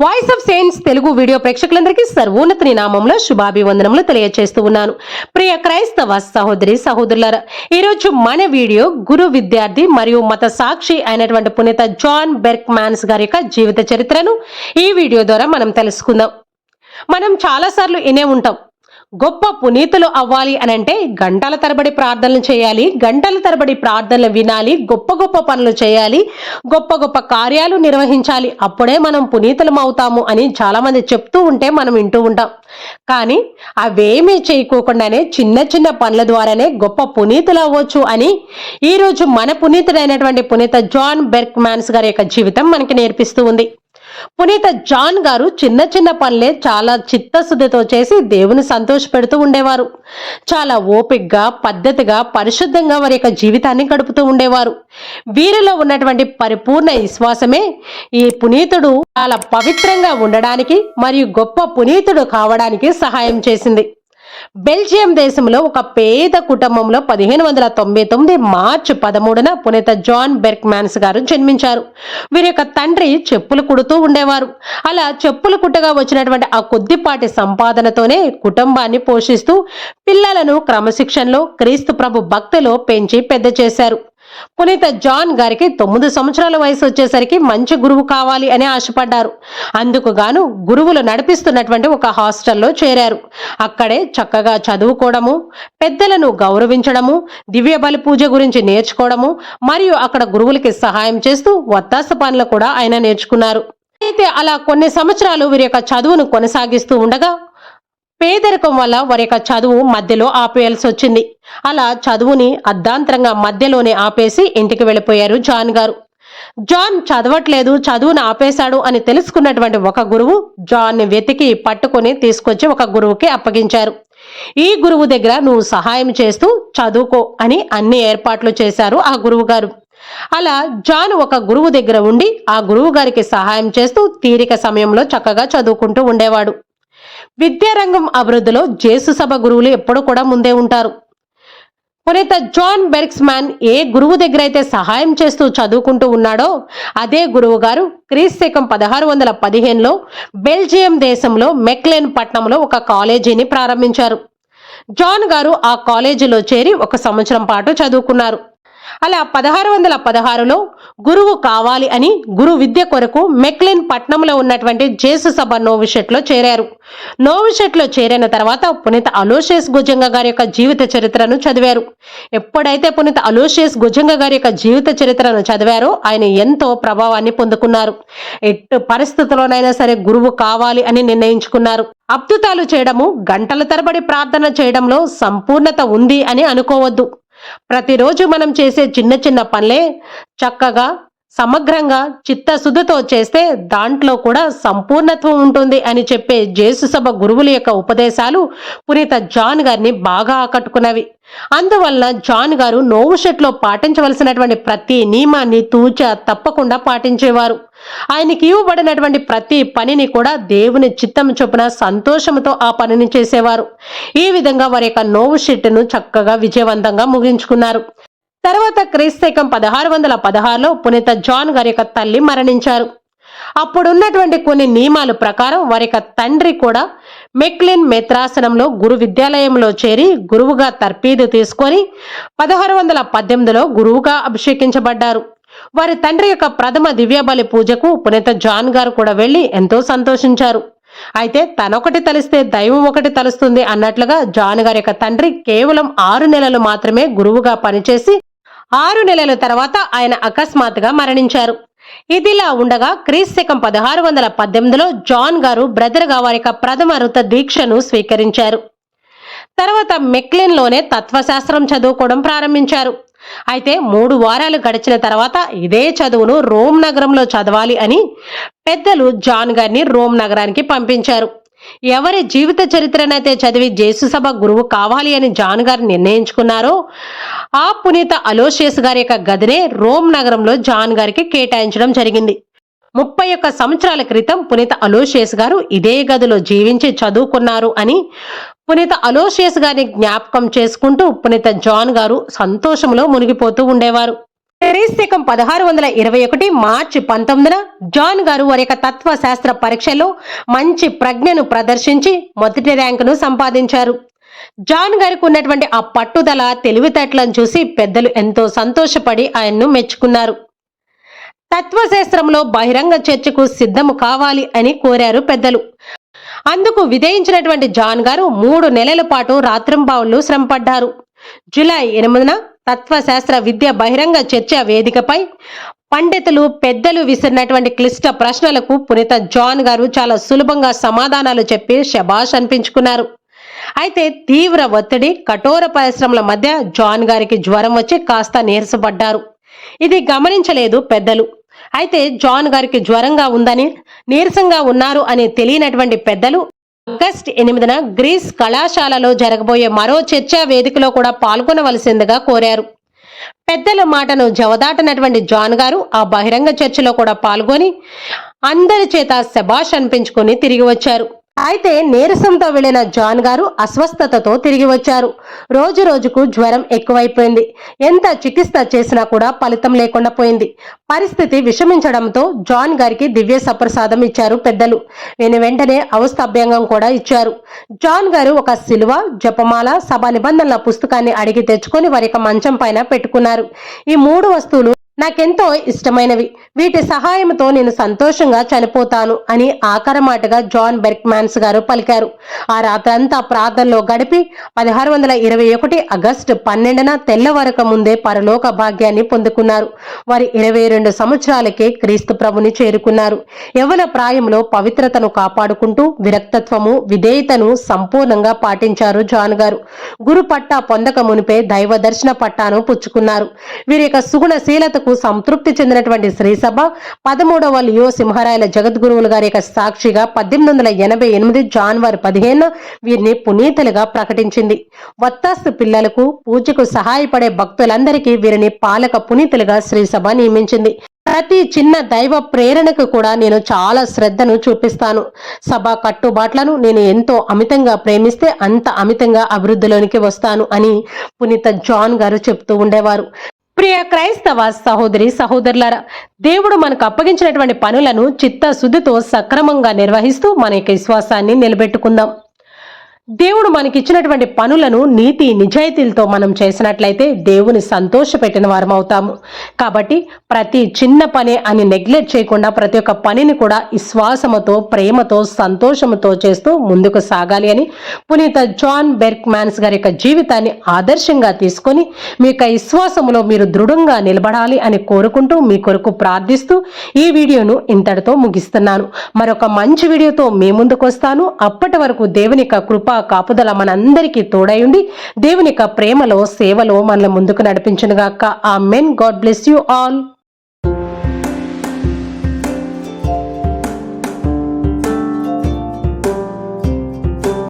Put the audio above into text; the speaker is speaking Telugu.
Voice of saints Telugu video ప్రేక్షకులందరికీ సర్వోన్నతిని నామంలో శుభాభివందనములు తెలియజేస్తూ ఉన్నాను. ప్రియ క్రైస్తవ సహోదరి సహోదరులారా ఈరోజు మన వీడియో గురు విద్యార్థి మరియు మత సాక్షి అయినటువంటి పునీత జాన్ బెర్క్ మ్యాన్స్ గారి యొక్క జీవిత చరిత్రను ఈ వీడియో ద్వారా మనం తెలుసుకుందాం. మనం చాలాసార్లు వినే ఉంటాం గొప్ప పునీతులు అవ్వాలి అని అంటే గంటల తరబడి ప్రార్థనలు చేయాలి గంటల తరబడి ప్రార్థనలు వినాలి గొప్ప గొప్ప పనులు చేయాలి గొప్ప గొప్ప కార్యాలు నిర్వహించాలి. అప్పుడే మనం పునీతులం అవుతాము అని చాలామంది చెప్తూ ఉంటే మనం వింటూ ఉంటాం. కానీ అవేమీ చేయకోకుండానే చిన్న చిన్న పనుల ద్వారానే గొప్ప పునీతులు అవ్వచ్చు అని ఈరోజు మన పునీతుడైనటువంటి పునీత జాన్ బెర్క్ మ్యాన్స్ గారి యొక్క జీవితం మనకి నేర్పిస్తూ ఉంది. పునీత జాన్ గారు చిన్న చిన్న పనులే చాలా చిత్తశుద్ధితో చేసి దేవుని సంతోషపెడుతూ ఉండేవారు. చాలా ఓపిగ్గా పద్ధతిగా పరిశుద్ధంగా వారి యొక్క జీవితాన్ని గడుపుతూ ఉండేవారు. వీరిలో ఉన్నటువంటి పరిపూర్ణ విశ్వాసమే ఈ పునీతుడు చాలా పవిత్రంగా ఉండడానికి మరియు గొప్ప పునీతుడు కావడానికి సహాయం చేసింది. బెల్జియం దేశంలో ఒక పేద కుటుంబంలో పదిహేను వందల తొంభై తొమ్మిది మార్చి పదమూడున పునేత జాన్ బెర్క్ మ్యాన్స్ గారు జన్మించారు. వీరి యొక్క తండ్రి చెప్పులు కుడుతూ ఉండేవారు. అలా చెప్పులు కుట్టగా వచ్చినటువంటి ఆ కొద్దిపాటి సంపాదనతోనే కుటుంబాన్ని పోషిస్తూ పిల్లలను క్రమశిక్షణలో క్రీస్తు ప్రభు భక్తిలో పెంచి పెద్ద చేశారు. పునీత జాన్ గారికి తొమ్మిది సంవత్సరాల వయసు వచ్చేసరికి మంచి గురువు కావాలి అని ఆశపడ్డారు. అందుకు గాను గురువులు నడిపిస్తున్నటువంటి ఒక హాస్టల్లో చేరారు. అక్కడే చక్కగా చదువుకోవడము పెద్దలను గౌరవించడము దివ్య బలి పూజ గురించి నేర్చుకోవడము మరియు అక్కడ గురువులకి సహాయం చేస్తూ వత్తాస పనులు కూడా ఆయన నేర్చుకున్నారు. అయితే అలా కొన్ని సంవత్సరాలు వీరి యొక్క చదువును కొనసాగిస్తూ ఉండగా పేదరికం వల్ల వారి యొక్క చదువు మధ్యలో ఆపేయాల్సి వచ్చింది. అలా చదువుని అర్ధాంతరంగా మధ్యలోనే ఆపేసి ఇంటికి వెళ్ళిపోయారు జాన్ గారు. జాన్ చదవట్లేదు చదువును ఆపేశాడు అని తెలుసుకున్నటువంటి ఒక గురువు జాన్ని వెతికి పట్టుకొని తీసుకొచ్చి ఒక గురువుకి అప్పగించారు. ఈ గురువు దగ్గర నువ్వు సహాయం చేస్తూ చదువుకో అని అన్ని ఏర్పాట్లు చేశారు ఆ గురువు గారు. అలా జాన్ ఒక గురువు దగ్గర ఉండి ఆ గురువు గారికి సహాయం చేస్తూ తీరిక సమయంలో చక్కగా చదువుకుంటూ ఉండేవాడు. విద్యారంగం అభివృద్ధిలో జేసు సభ గురువులు ఎప్పుడు కూడా ముందే ఉంటారు. పునీత జాన్ బెర్క్స్మాన్ ఏ గురువు దగ్గర అయితే సహాయం చేస్తూ చదువుకుంటూ ఉన్నాడో అదే గురువు గారు క్రీస్తకం పదహారు వందల పదిహేనులో బెల్జియం దేశంలో మెక్లెన్ పట్టణంలో ఒక కాలేజీని ప్రారంభించారు. జాన్ గారు ఆ కాలేజీలో చేరి ఒక సంవత్సరం పాటు చదువుకున్నారు. అలా పదహారు వందల పదహారులో గురువు కావాలి అని గురు విద్య కొరకు మెక్లిన్ పట్నంలో ఉన్నటువంటి జేసు సభ నోవిషెట్లో చేరారు. నోవిషెట్లో చేరిన తర్వాత పునీత అలోషేస్ గుజంగ గారి యొక్క జీవిత చరిత్రను చదివారు. ఎప్పుడైతే పునీత అలోషేస్ గుజంగ గారి యొక్క జీవిత చరిత్రను చదివారో ఆయన ఎంతో ప్రభావాన్ని పొందుకున్నారు. ఎట్టు పరిస్థితుల్లోనైనా సరే గురువు కావాలి అని నిర్ణయించుకున్నారు. అద్భుతాలు చేయడము గంటల తరబడి ప్రార్థన చేయడంలో సంపూర్ణత ఉంది అని అనుకోవద్దు. ప్రతిరోజు మనం చేసే చిన్న చిన్న పనులే చక్కగా సమగ్రంగా చిత్తశుద్ధితో చేస్తే దాంట్లో కూడా సంపూర్ణత్వం ఉంటుంది అని చెప్పే జేసుసభ గురువుల యొక్క ఉపదేశాలు పునీత జాన్ గారిని బాగా ఆకట్టుకున్నవి. అందువలన జాన్ గారు నోవు షెట్లో పాటించవలసినటువంటి ప్రతి నియమాన్ని తూచ తప్పకుండా పాటించేవారు. ఆయనకి ఇవ్వబడినటువంటి ప్రతి పనిని కూడా దేవుని చిత్తం చొప్పున సంతోషంతో ఆ పనిని చేసేవారు. ఈ విధంగా వారి యొక్క నోవు షెట్ను చక్కగా విజయవంతంగా ముగించుకున్నారు. తర్వాత క్రీస్తకం పదహారు వందల పదహారులో పునీత జాన్ గారి యొక్క తల్లి మరణించారు. అప్పుడున్నటువంటి కొన్ని నియమాల ప్రకారం వారి యొక్క తండ్రి కూడా మెక్లిన్ మెత్రాసనంలో గురు విద్యాలయంలో చేరి గురువుగా తర్పీదు తీసుకొని పదహారు వందల పద్దెనిమిదిలో గురువుగా అభిషేకించబడ్డారు. వారి తండ్రి యొక్క ప్రథమ దివ్యబలి పూజకు పునీత జాన్ గారు కూడా వెళ్ళి ఎంతో సంతోషించారు. అయితే తనొకటి తలిస్తే దైవం ఒకటి తలుస్తుంది అన్నట్లుగా జాన్ గారి యొక్క తండ్రి కేవలం ఆరు నెలలు మాత్రమే గురువుగా పనిచేసి ఆరు నెలల తర్వాత ఆయన అకస్మాత్తుగా మరణించారు. ఇదిలా ఉండగా క్రీస్తకం పదహారు వందల పద్దెనిమిదిలో జాన్ గారు బ్రదర్గా వారి ప్రథమ రుత దీక్షను స్వీకరించారు. తర్వాత మెక్లిన్లోనే తత్వశాస్త్రం చదువుకోవడం ప్రారంభించారు. అయితే మూడు వారాలు గడిచిన తర్వాత ఇదే చదువును రోమ్ నగరంలో చదవాలి అని పెద్దలు జాన్ గారిని రోమ్ నగరానికి పంపించారు. ఎవరి జీవిత చరిత్రనైతే చదివి జేసుసభ గురువు కావాలి అని జాన్ గారు నిర్ణయించుకున్నారో ఆ పునీత అలోషియస్ గారి యొక్క గదినే రోమ్ నగరంలో జాన్ గారికి కేటాయించడం జరిగింది. ముప్పై ఒక్క సంవత్సరాల క్రితం పునీత అలోషియస్ గారు ఇదే గదిలో జీవించి చదువుకున్నారు అని పునీత అలోషియస్ గారిని జ్ఞాపకం చేసుకుంటూ పునీత జాన్ గారు సంతోషంలో మునిగిపోతూ ఉండేవారు. క్రీస్తకం పదహారు వందల ఇరవై ఒకటి మార్చి పంతొమ్మిదిన జాన్ గారు వారి యొక్క తత్వశాస్త్ర పరీక్షలో మంచి ప్రజ్ఞను ప్రదర్శించి మొదటి ర్యాంకును సంపాదించారు. జాన్ గారికి ఉన్నటువంటి ఆ పట్టుదల తెలివితేటలను చూసి పెద్దలు ఎంతో సంతోషపడి ఆయన్ను మెచ్చుకున్నారు. తత్వశాస్త్రంలో బహిరంగ చర్చకు సిద్ధము కావాలి అని కోరారు పెద్దలు. అందుకు విధేయించినటువంటి జాన్ గారు మూడు నెలల పాటు రాత్రింబావులు శ్రమపడ్డారు. జూలై ఎనిమిదిన తత్వశాస్త్ర విద్య బహిరంగ చర్చ వేదికపై పండితులు పెద్దలు విసిరినటువంటి క్లిష్ట ప్రశ్నలకు పునీత జాన్ గారు చాలా సులభంగా సమాధానాలు చెప్పి శబాష్ అనిపించుకున్నారు. అయితే తీవ్ర ఒత్తిడి కఠోర పరిశ్రమల మధ్య జాన్ గారికి జ్వరం వచ్చి కాస్త నీరసపడ్డారు. ఇది గమనించలేదు పెద్దలు. అయితే జాన్ గారికి జ్వరంగా ఉందని నీరసంగా ఉన్నారు అని తెలియనటువంటి పెద్దలు ఆగస్ట్ ఎనిమిదిన గ్రీస్ కళాశాలలో జరగబోయే మరో చర్చా వేదికలో కూడా పాల్గొనవలసిందిగా కోరారు. పెద్దల మాటను జవదాటనటువంటి జాన్ గారు ఆ బహిరంగ చర్చలో కూడా పాల్గొని అందరి చేత శబాష్ అనిపించుకొని తిరిగి వచ్చారు. అయితే నీరసంతో వెళ్ళిన జాన్ గారు అస్వస్థతతో తిరిగి వచ్చారు. రోజు రోజుకు జ్వరం ఎక్కువైపోయింది. ఎంత చికిత్స చేసినా కూడా ఫలితం లేకుండా పోయింది. పరిస్థితి విషమించడంతో జాన్ గారికి దివ్య సప్రసాదం ఇచ్చారు పెద్దలు. నేను వెంటనే అవస్థాభ్యంగం కూడా ఇచ్చారు. జాన్ గారు ఒక సిలువ జపమాల సభ నిబంధనల పుస్తకాన్ని అడిగి తెచ్చుకొని వారి యొక్క మంచం పైన పెట్టుకున్నారు. ఈ మూడు వస్తువులు నాకెంతో ఇష్టమైనవి. వీటి సహాయంతో నేను సంతోషంగా చనిపోతాను అని ఆఖరమాటగా జాన్ బెర్క్మాన్స్ గారు పలికారు. ఆ రాత్రంతా ప్రార్థనలో గడిపి పదహారు వందల ఇరవై ఒకటి ఆగస్టు పన్నెండున తెల్లవరక ముందే పరలోక భాగ్యాన్ని పొందుకున్నారు. వారి ఇరవై రెండు సంవత్సరాలకే క్రీస్తు ప్రభుని చేరుకున్నారు. యవన ప్రాయంలో పవిత్రతను కాపాడుకుంటూ విరక్తత్వము విధేయతను సంపూర్ణంగా పాటించారు జాన్ గారు. గురు పట్టా పొందక మునిపే దైవ దర్శన పట్టాను పుచ్చుకున్నారు. వీరి యొక్క సుగుణశీలతకు సంతృప్తి చెందినటువంటి శ్రీసభ పదమూడవ లియో సింహరాయల జగద్గురువులు గారి యొక్క సాక్షిగా పద్దెనిమిది వందల ఎనభై ఎనిమిది జాన్వరి పదిహేను వీరిని పునీతులుగా ప్రకటించింది. వత్తాస్తు పిల్లలకు పూజకు సహాయపడే భక్తులందరికీ వీరిని పాలక పునీతులుగా శ్రీసభ నియమించింది. ప్రతి చిన్న దైవ ప్రేరణకు కూడా నేను చాలా శ్రద్ధను చూపిస్తాను. సభ కట్టుబాట్లను నేను ఎంతో అమితంగా ప్రేమిస్తే అంత అమితంగా అభివృద్ధిలోనికి వస్తాను అని పునీత జాన్ గారు చెప్తూ ఉండేవారు. ప్రియ క్రైస్తవ సహోదరి సహోదరులారా దేవుడు మనకు అప్పగించినటువంటి పనులను చిత్తశుద్ధితో సక్రమంగా నిర్వహిస్తూ మన యొక్క విశ్వాసాన్ని నిలబెట్టుకుందాం. దేవుడు మనకిచ్చినటువంటి పనులను నీతి నిజాయితీలతో మనం చేసినట్లయితే దేవుని సంతోషపెట్టిన వారం అవుతాము. కాబట్టి ప్రతి చిన్న పని అని నెగ్లెక్ట్ చేయకుండా ప్రతి ఒక్క పనిని కూడా విశ్వాసముతో ప్రేమతో సంతోషముతో చేస్తూ ముందుకు సాగాలి అని పునీత జాన్ బెర్క్ మ్యాన్స్ గారి యొక్క జీవితాన్ని ఆదర్శంగా తీసుకొని మీ యొక్క విశ్వాసములో మీరు దృఢంగా నిలబడాలి అని కోరుకుంటూ మీ కొరకు ప్రార్థిస్తూ ఈ వీడియోను ఇంతటితో ముగిస్తున్నాను. మరొక మంచి వీడియోతో మీ ముందుకు వస్తాను అప్పటి వరకు దేవుని యొక్క కృప కాపుదల మనందరికీ తోడయుండి దేవుని యొక్క ప్రేమలో సేవలో మనల్ని ముందుకు నడిపించునుగాక. Amen God bless you all.